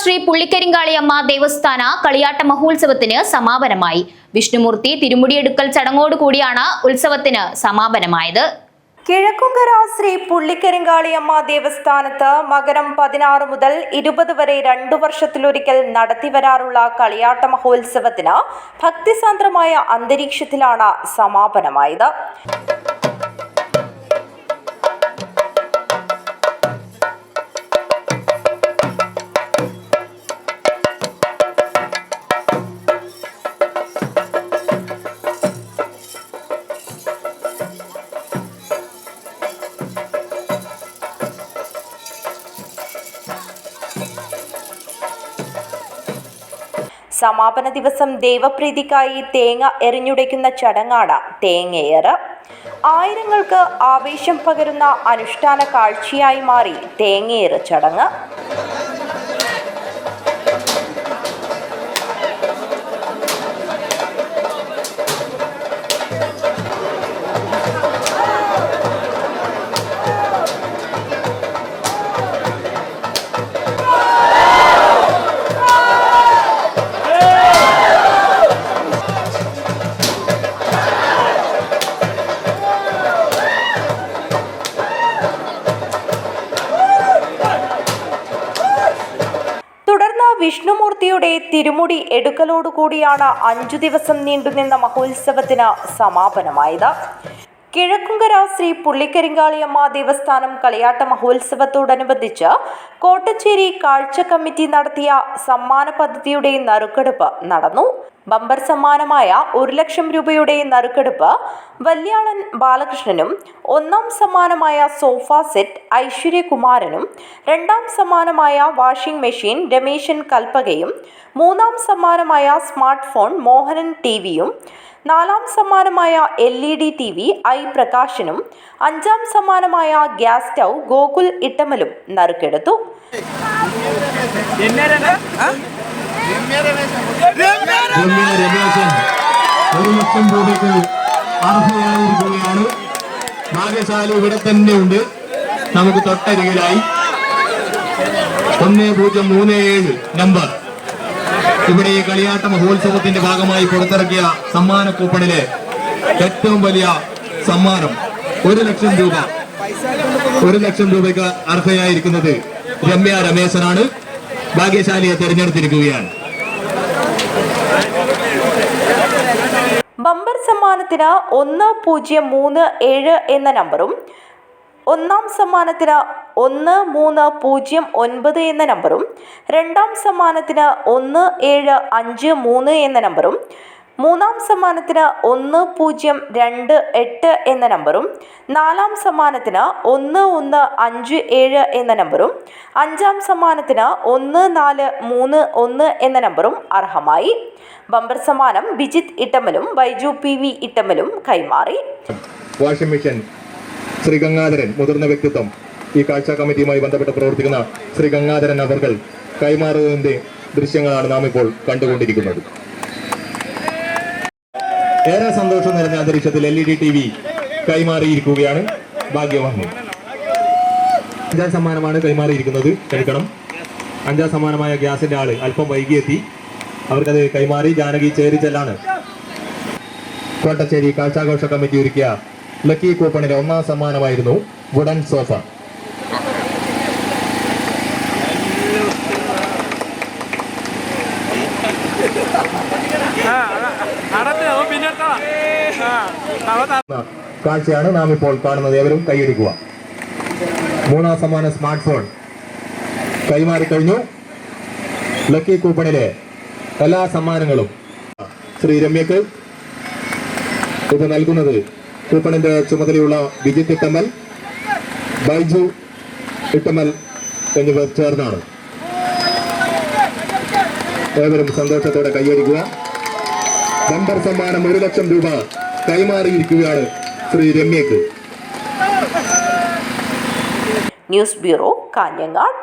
ശ്രീ പുള്ളിക്കരിങ്കാളിയമ്മ ദേവസ്ഥാന കളിയാട്ട മഹോത്സവത്തിന് സമാപനമായി. വിഷ്ണുമൂർത്തി തിരുമുടിയെടുക്കൽ ചടങ്ങോടുകൂടിയാണ് ഉത്സവത്തിന് സമാപനമായത്. കിഴക്കുങ്കര ശ്രീ പുള്ളിക്കരിങ്കാളിയമ്മ ദേവസ്ഥാനത്ത് മകരം പതിനാറ് മുതൽ ഇരുപത് വരെ രണ്ടു വർഷത്തിലൊരിക്കൽ നടത്തിവരാറുള്ള കളിയാട്ട മഹോത്സവത്തിന് ഭക്തിസാന്ദ്രമായ അന്തരീക്ഷത്തിലാണ് സമാപനമായത്. സമാപന ദിവസം ദേവപ്രീതിക്കായി തേങ്ങ എറിഞ്ഞുടയ്ക്കുന്ന ചടങ്ങാണ് തേങ്ങയേറ്. ആയിരങ്ങൾക്ക് ആവേശം പകരുന്ന അനുഷ്ഠാന കാഴ്ചയായി മാറി തേങ്ങയേറ് ചടങ്ങ്. വിഷ്ണുമൂർത്തിയുടെ തിരുമുടി എടുക്കലോടുകൂടിയാണ് അഞ്ചു ദിവസം നീണ്ടുനിന്ന മഹോത്സവത്തിന് സമാപനമായത്. കിഴക്കുങ്കര ശ്രീ പുള്ളിക്കരിങ്കാളിയമ്മ ദേവസ്ഥാനം കളിയാട്ട മഹോത്സവത്തോടനുബന്ധിച്ച് കോട്ടച്ചേരി കാഴ്ച കമ്മിറ്റി നടത്തിയ സമ്മാന പദ്ധതിയുടെ നറുക്കെടുപ്പ് നടന്നു. ബമ്പർ സമ്മാനമായ ഒരു ലക്ഷം രൂപയുടെ നറുക്കെടുപ്പ് വല്യാളൻ ബാലകൃഷ്ണനും ഒന്നാം സമ്മാനമായ സോഫ സെറ്റ് ഐശ്വര്യകുമാരനും രണ്ടാം സമ്മാനമായ വാഷിംഗ് മെഷീൻ രമേശൻ കൽപ്പകയും മൂന്നാം സമ്മാനമായ സ്മാർട്ട് ഫോൺ മോഹനൻ ടി വിയും നാലാം സമ്മാനമായ L E D T V I പ്രകാശനും അഞ്ചാം സമ്മാനമായ ഗ്യാസ് സ്റ്റൗ ഗോകുൽ ഇട്ടമലും നറുക്കെടുത്തു. ഒരു ലക്ഷം രൂപയ്ക്ക് അർഹയായിരിക്കുകയാണ്. ഭാഗ്യശാലി ഇവിടെ തന്നെ ഉണ്ട് നമുക്ക് തൊട്ടരികിലായി. ഒന്ന് പൂജ്യം മൂന്ന് ഏഴ് നമ്പർ. ഇവിടെ ഈ കളിയാട്ട മഹോത്സവത്തിന്റെ ഭാഗമായി പുറത്തിറക്കിയ സമ്മാന കൂപ്പണിലെ ഏറ്റവും വലിയ സമ്മാനം ഒരു ലക്ഷം രൂപ. ഒരു ലക്ഷം രൂപയ്ക്ക് അർഹയായിരിക്കുന്നത് രമ്യ രമേശനാണ്. ഭാഗ്യശാലിയെ തിരഞ്ഞെടുത്തിരിക്കുകയാണ്. ബമ്പർ സമ്മാനത്തിന് ഒന്ന് പൂജ്യം മൂന്ന് ഏഴ് എന്ന നമ്പറും ഒന്നാം സമ്മാനത്തിന് ഒന്ന് മൂന്ന് പൂജ്യം ഒൻപത് എന്ന നമ്പറും രണ്ടാം സമ്മാനത്തിന് ഒന്ന് ഏഴ് അഞ്ച് മൂന്ന് എന്ന നമ്പറും മൂന്നാം സമ്മാനത്തിന് ഒന്ന് പൂജ്യം രണ്ട് എട്ട് എന്ന നമ്പറും നാലാം സമ്മാനത്തിന് ഒന്ന് ഒന്ന് അഞ്ച് ഏഴ് എന്ന നമ്പറും അഞ്ചാം സമ്മാനത്തിന് ഒന്ന് നാല് മൂന്ന് ഒന്ന് എന്ന നമ്പറും അർഹമായി. ബമ്പർ സമ്മാനം ബിജിത് ഇട്ടമലും ബൈജു പി വി ഇട്ടമലും കൈമാറി. വാഷിംഗ് മെഷീൻ ശ്രീ ഗംഗാധരൻ മുതിർന്ന വ്യക്തിത്വം. ഈ കാഴ്ച കമ്മിറ്റിയുമായി ബന്ധപ്പെട്ട് പ്രവർത്തിക്കുന്ന ശ്രീ ഗംഗാധരൻ അവർ കൈമാറുന്നതിന്റെ ദൃശ്യങ്ങളാണ് നാം ഇപ്പോൾ കണ്ടുകൊണ്ടിരിക്കുന്നത്. ഏറെ സന്തോഷം നിറഞ്ഞ അന്തരീക്ഷത്തിൽ L E D T V കൈമാറിയിരിക്കുകയാണ് ഭാഗ്യവാഹി അഞ്ചാം സമ്മാനമാണ് കൈമാറിയിരിക്കുന്നത്. കേൾക്കണം അഞ്ചാം സമ്മാനമായ ഗ്യാസിന്റെ ആൾ അല്പം വൈകിയെത്തി. അവർക്കത് കൈമാറി ജാനകി ചേരിച്ചെല്ലാണ്. കോട്ടച്ചേരി കാഴ്ചാഘോഷ കമ്മിറ്റി ഒരുക്കിയ ലക്കി കൂപ്പണിലെ ഒന്നാം സമ്മാനമായിരുന്നു വുഡൻ സോഫ. കാഴ്ചയാണ് നാം ഇപ്പോൾ കാണുന്നത്. ഏവരും കൈയടിക്കുക. മൂന്നാം സമ്മാന സ്മാർട്ട് ഫോൺ കൈമാറി കഴിഞ്ഞു. ലക്കി കൂപ്പണിലെ എല്ലാ സമ്മാനങ്ങളും ശ്രീ രമ്യക്ക് ഇത് നൽകുന്നത് കൂപ്പണിന്റെ ചുമതലയുള്ള വിജിത് ഇട്ടമ്മൽ ബൈജു ഇട്ടമ്മൽ എന്നിവർ ചേർന്നാണ്. ഏവരും സന്തോഷത്തോടെ കൈയടിക്കുക. നമ്പർ സമ്മാനം ഒരു ലക്ഷം രൂപ കൈമാറിയിരിക്കുകയാണ് ശ്രീ രമ്യക്ക് ന്യൂസ് ബ്യൂറോ കാഞ്ഞങ്ങാട്.